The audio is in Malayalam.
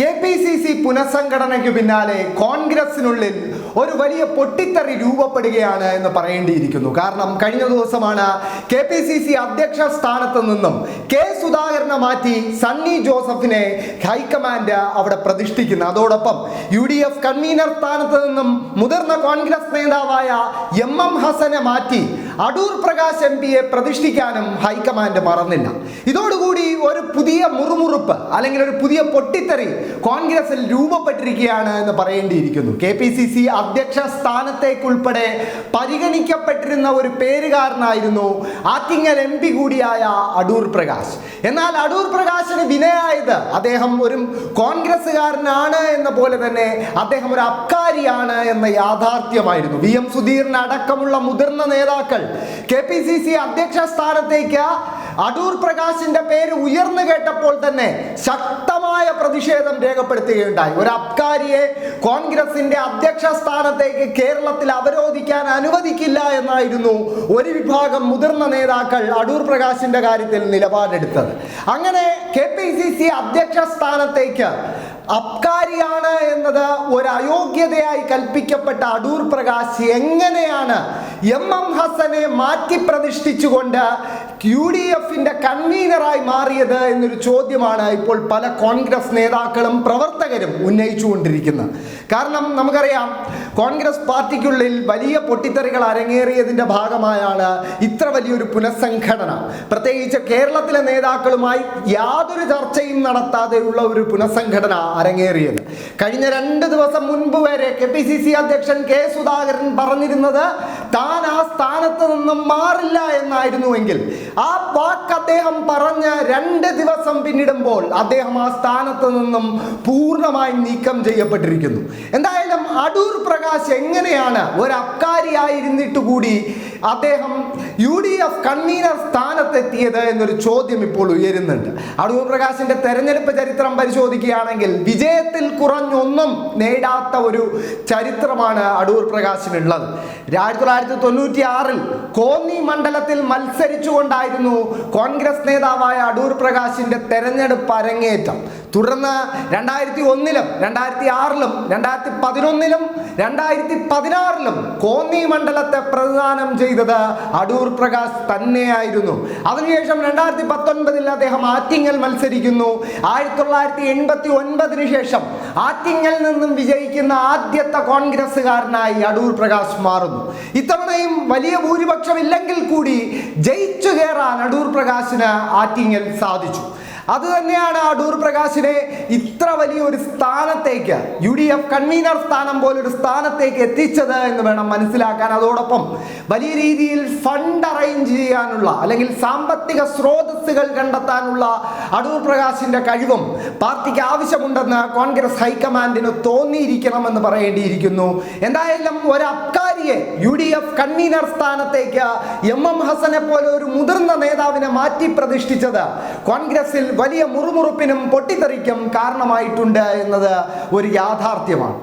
കെ പി സി സി പുനഃസംഘടനയ്ക്ക് പിന്നാലെ കോൺഗ്രസിനുള്ളിൽ ഒരു വലിയ പൊട്ടിത്തെറി രൂപപ്പെടുകയാണ് എന്ന് പറയേണ്ടിയിരിക്കുന്നു. കാരണം കഴിഞ്ഞ ദിവസമാണ് കെ പി സി സി അധ്യക്ഷ സ്ഥാനത്ത് നിന്നും കെ സുധാകരനെ മാറ്റി സണ്ണി ജോസഫിനെ ഹൈക്കമാൻഡ് അവിടെ പ്രതിഷ്ഠിക്കുന്നു. അതോടൊപ്പം യു ഡി എഫ് കൺവീനർ സ്ഥാനത്ത് നിന്നും മുതിർന്ന കോൺഗ്രസ് നേതാവായ എം എം ഹസനെ മാറ്റി അടൂർ പ്രകാശ് എം പിയെ പ്രതിഷ്ഠിക്കാനും ഹൈക്കമാൻഡ് മറന്നില്ല. ഇതോടുകൂടി ഒരു പുതിയ മുറുമുറുപ്പ് അല്ലെങ്കിൽ ഒരു പുതിയ പൊട്ടിത്തെറി കോൺഗ്രസിൽ രൂപപ്പെട്ടിരിക്കുകയാണ് എന്ന് പറയേണ്ടിയിരിക്കുന്നു. കെ പി സി സി അധ്യക്ഷ സ്ഥാനത്തേക്കുൾപ്പെടെ പരിഗണിക്കപ്പെട്ടിരുന്ന ഒരു പേരുകാരനായിരുന്നു ആറ്റിങ്ങൽ എം പി കൂടിയായ അടൂർ പ്രകാശ്. എന്നാൽ അടൂർ പ്രകാശിന് വിനയായത് അദ്ദേഹം ഒരു കോൺഗ്രസ്സുകാരനാണ് എന്ന പോലെ തന്നെ അദ്ദേഹം ഒരു അബ്കാരിയാണ് എന്ന യാഥാർത്ഥ്യമായിരുന്നു. വി എം സുധീറിന് അടക്കമുള്ള മുതിർന്ന നേതാക്കൾ കെ പി സി സി അധ്യക്ഷ സ്ഥാനത്തേക്ക് അടൂർ പ്രകാശിന്റെ പേര് ഉയർന്നു കേട്ടപ്പോൾ തന്നെ ശക്തമായ പ്രതിഷേധം രേഖപ്പെടുത്തുകയുണ്ടായി. ഒരു അബ്കാരിയെ കോൺഗ്രസിന്റെ അധ്യക്ഷ സ്ഥാനത്തേക്ക് കേരളത്തിൽ അവരോധിക്കാൻ അനുവദിക്കില്ല എന്നായിരുന്നു ഒരു വിഭാഗം മുതിർന്ന നേതാക്കൾ അടൂർ പ്രകാശിന്റെ കാര്യത്തിൽ നിലപാടെടുത്തത്. അങ്ങനെ കെ പി സി സി അധ്യക്ഷ സ്ഥാനത്തേക്ക് അബ്കാരിയാണ് എന്നത് ഒരു അയോഗ്യതയായി കൽപ്പിക്കപ്പെട്ട അടൂർ പ്രകാശ് എങ്ങനെയാണ് എം എം ഹസനെ മാറ്റി പ്രതിഷ്ഠിച്ചുകൊണ്ട് യു ഡി എഫിന്റെ കൺവീനറായി മാറിയത് എന്നൊരു ചോദ്യമാണ് ഇപ്പോൾ പല കോൺഗ്രസ് നേതാക്കളും പ്രവർത്തകരും ഉന്നയിച്ചുകൊണ്ടിരിക്കുന്നത്. കാരണം നമുക്കറിയാം കോൺഗ്രസ് പാർട്ടിക്കുള്ളിൽ വലിയ പൊട്ടിത്തെറികൾ അരങ്ങേറിയതിന്റെ ഭാഗമായാണ് ഇത്ര വലിയൊരു പുനഃസംഘടന. പ്രത്യേകിച്ച് കേരളത്തിലെ നേതാക്കളുമായി യാതൊരു ചർച്ചയും നടത്താതെയുള്ള ഒരു പുനഃസംഘടന അരങ്ങേറിയത്. കഴിഞ്ഞ രണ്ട് ദിവസം മുൻപ് വരെ കെ പി സി സി അധ്യക്ഷൻ കെ സുധാകരൻ പറഞ്ഞിരുന്നത് താൻ ആ സ്ഥാനത്ത് നിന്നും മാറില്ല എന്നായിരുന്നുവെങ്കിൽ ആ വാക്ക് അദ്ദേഹം പറഞ്ഞ് രണ്ട് ദിവസം പിന്നിടുമ്പോൾ അദ്ദേഹം ആ സ്ഥാനത്ത് നിന്നും പൂർണമായും നീക്കം ചെയ്യപ്പെട്ടിരിക്കുന്നു. എന്തായാലും അടൂർ പ്രകാശ് എങ്ങനെയാണ് ഒരു അബ്കാരിയായിരുന്നിട്ട് കൂടി അദ്ദേഹം യു ഡി എഫ് കൺവീനർ സ്ഥാനത്തെത്തിയത് എന്നൊരു ചോദ്യം ഇപ്പോൾ ഉയരുന്നുണ്ട്. അടൂർ പ്രകാശിന്റെ തെരഞ്ഞെടുപ്പ് ചരിത്രം പരിശോധിക്കുകയാണെങ്കിൽ വിജയത്തിൽ കുറഞ്ഞൊന്നും നേടാത്ത ഒരു ചരിത്രമാണ് അടൂർ പ്രകാശിനുള്ളത്. ആയിരത്തി തൊള്ളായിരത്തി തൊണ്ണൂറ്റി ആറിൽ കോന്നി മണ്ഡലത്തിൽ മത്സരിച്ചുകൊണ്ടായിരുന്നു കോൺഗ്രസ് നേതാവായ അടൂർ പ്രകാശിന്റെ തെരഞ്ഞെടുപ്പ് അരങ്ങേറ്റം. തുടർന്ന് രണ്ടായിരത്തി ഒന്നിലും രണ്ടായിരത്തി ആറിലും രണ്ടായിരത്തി പതിനൊന്നിലും രണ്ടായിരത്തി പതിനാറിലും കോന്നി മണ്ഡലത്തെ പ്രതിദാനം ചെയ്തത് അടൂർ പ്രകാശ് തന്നെയായിരുന്നു. അതിനുശേഷം രണ്ടായിരത്തി പത്തൊൻപതിൽ അദ്ദേഹം ആറ്റിങ്ങൽ മത്സരിക്കുന്നു. ആയിരത്തി തൊള്ളായിരത്തി എൺപത്തി ഒൻപതിന് ശേഷം ആറ്റിങ്ങൽ നിന്നും വിജയിക്കുന്ന ആദ്യത്തെ കോൺഗ്രസ്സുകാരനായി അടൂർ പ്രകാശ് മാറുന്നു. ഇത്തവണയും വലിയ ഭൂരിപക്ഷം ഇല്ലെങ്കിൽ കൂടി ജയിച്ചു കയറാൻ അടൂർ പ്രകാശിന് ആറ്റിങ്ങൽ സാധിച്ചു. അത് തന്നെയാണ് അടൂർ പ്രകാശിനെ ഇത്ര വലിയ ഒരു സ്ഥാനത്തേക്ക് യു ഡി എഫ് കൺവീനർ സ്ഥാനം പോലൊരു സ്ഥാനത്തേക്ക് എത്തിച്ചത് എന്ന് വേണം മനസ്സിലാക്കാൻ. അതോടൊപ്പം വലിയ രീതിയിൽ ഫണ്ട് അറേഞ്ച് ചെയ്യാനുള്ള അല്ലെങ്കിൽ സാമ്പത്തിക സ്രോതസ്സുകൾ കണ്ടെത്താനുള്ള അടൂർ പ്രകാശിന്റെ കഴിവും പാർട്ടിക്ക് ആവശ്യമുണ്ടെന്ന് കോൺഗ്രസ് ഹൈക്കമാൻഡിന് തോന്നിയിരിക്കണമെന്ന് പറയേണ്ടിയിരിക്കുന്നു. എന്തായാലും ഒരു അബ്കാരിയെ യു ഡി എഫ് കൺവീനർ സ്ഥാനത്തേക്ക് എം എം ഹസനെ പോലെ ഒരു മുതിർന്ന നേതാവിനെ മാറ്റി പ്രതിഷ്ഠിച്ചത് കോൺഗ്രസിൽ വലിയ മുറുമുറുപ്പിനും പൊട്ടിത്തെറിക്കും കാരണമായിട്ടുണ്ട് എന്നത് ഒരു യാഥാർത്ഥ്യമാണ്.